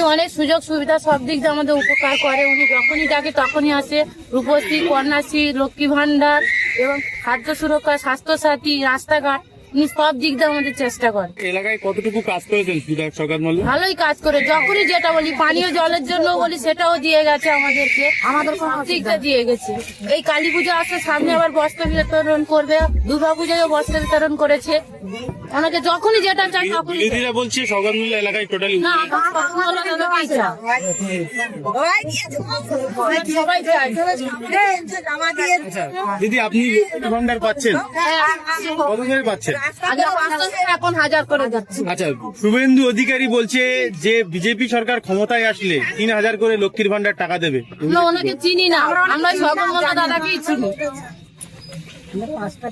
উনি অনেক সুযোগ সুবিধা, সব দিক দিয়ে আমাদের উপকার করে। উনি যখনই ডাকে তখনই আসে। রূপশ্রী, কন্যাশ্রী, লক্ষ্মী ভাণ্ডার এবং খাদ্য সুরক্ষা, স্বাস্থ্যসাথী, রাস্তাঘাট। উনি সব দিক দিয়ে আমাদের চেষ্টা করে। এলাকায় কতটুকু কাজ করেছেন সুধাক সরকার মল্ল ভালোই কাজ করে যখনই যেটা বলি পানীয় জলের জন্য বলি সেটাও দিয়ে গেছে আমাদেরকে। আমাদের সব দিকটা দিয়ে গেছে। এই কালী পুজো আসছে সামনে আবার বস্ত্র বিতরণ করবে দুর্গা পুজোয় বস্ত্র বিতরণ করেছে। ওনাকে যখনই যেটা চাই তখনই বিরোধীরা বলছে সরকার মল্ল এলাকায় টোটালি না সবাই। দিদি আপনি ভান্ডার পাচ্ছেন? হ্যাঁ, কত পাচ্ছেন? এখন হাজার করে যাচ্ছে। আচ্ছা শুভেন্দু অধিকারী বলছে যে বিজেপি সরকার ক্ষমতায় আসলে তিন হাজার করে লক্ষ্মীর ভান্ডার টাকা দেবে। আমরা ওনাকে চিনি না। আমরা সকল দাদাকেই চিনি।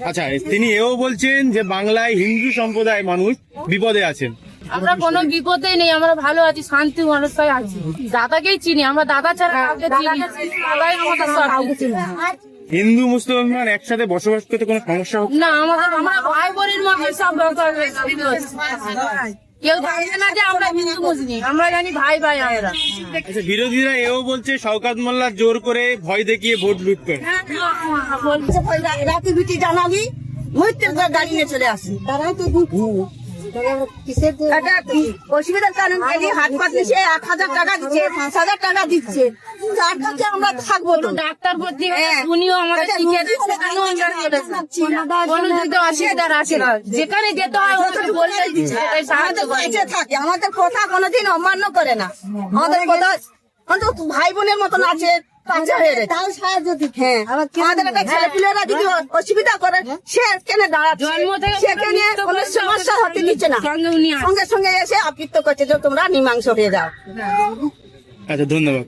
আচ্ছা তিনি এও বলছেন যে বাংলায় হিন্দু সম্প্রদায় মানুষ বিপদে আছেন। আমরা কোনো বিপদে নেই আমরা ভালো আছি শান্তি মানুষটাই আছি। দাদাকেই চিনি আমরা দাদা ছাড়া কাউকে চিনি দাদাই আমাদের সব কিছু। হিন্দু মুসলমান একসাথে বসবাস করতে কোনো সমস্যা হোক না আমাদের আমরা ভাই বোনের মধ্যে সব কেউ জানে না যে আমরা হিন্দু মুসলিম। আমরা জানি ভাই ভাই আমরা আচ্ছা বিরোধীরা এও বলছে শওকাত মোল্লা জোর করে ভয় দেখিয়ে ভোট লুট করে রাতে বিটি জানালি মৃত্যুর নিয়ে চলে আসি। তারাই তো একটা অসুবিধার কারণ এই হাত পাত নিচে এক হাজার টাকা দিচ্ছে পাঁচ হাজার টাকা দিচ্ছে। তার কাছে আমরা থাকব তো। ডাক্তার ভর্তি হ্যাঁ। উনিও আমাদের না। যেখানে যেতে হয় আমাদের থাকে। আমাদের কথা কোনোদিন অমান্য করে না। আমাদের কথা অন্তত ভাই বোনের মতন আছে। হয়ে রয়েছে। তাও সাহায্য দিচ্ছে হ্যাঁ। আমাদের একটা ছেলে যদি অসুবিধা করে সে কেন দাঁড়াচ্ছে? নিয়ে কোনো সমস্যা হতে দিচ্ছে না? সঙ্গে সঙ্গে সঙ্গে এসে আবৃত্ত করছে যে তোমরা মীমাংস হয়ে যাও। আচ্ছা ধন্যবাদ।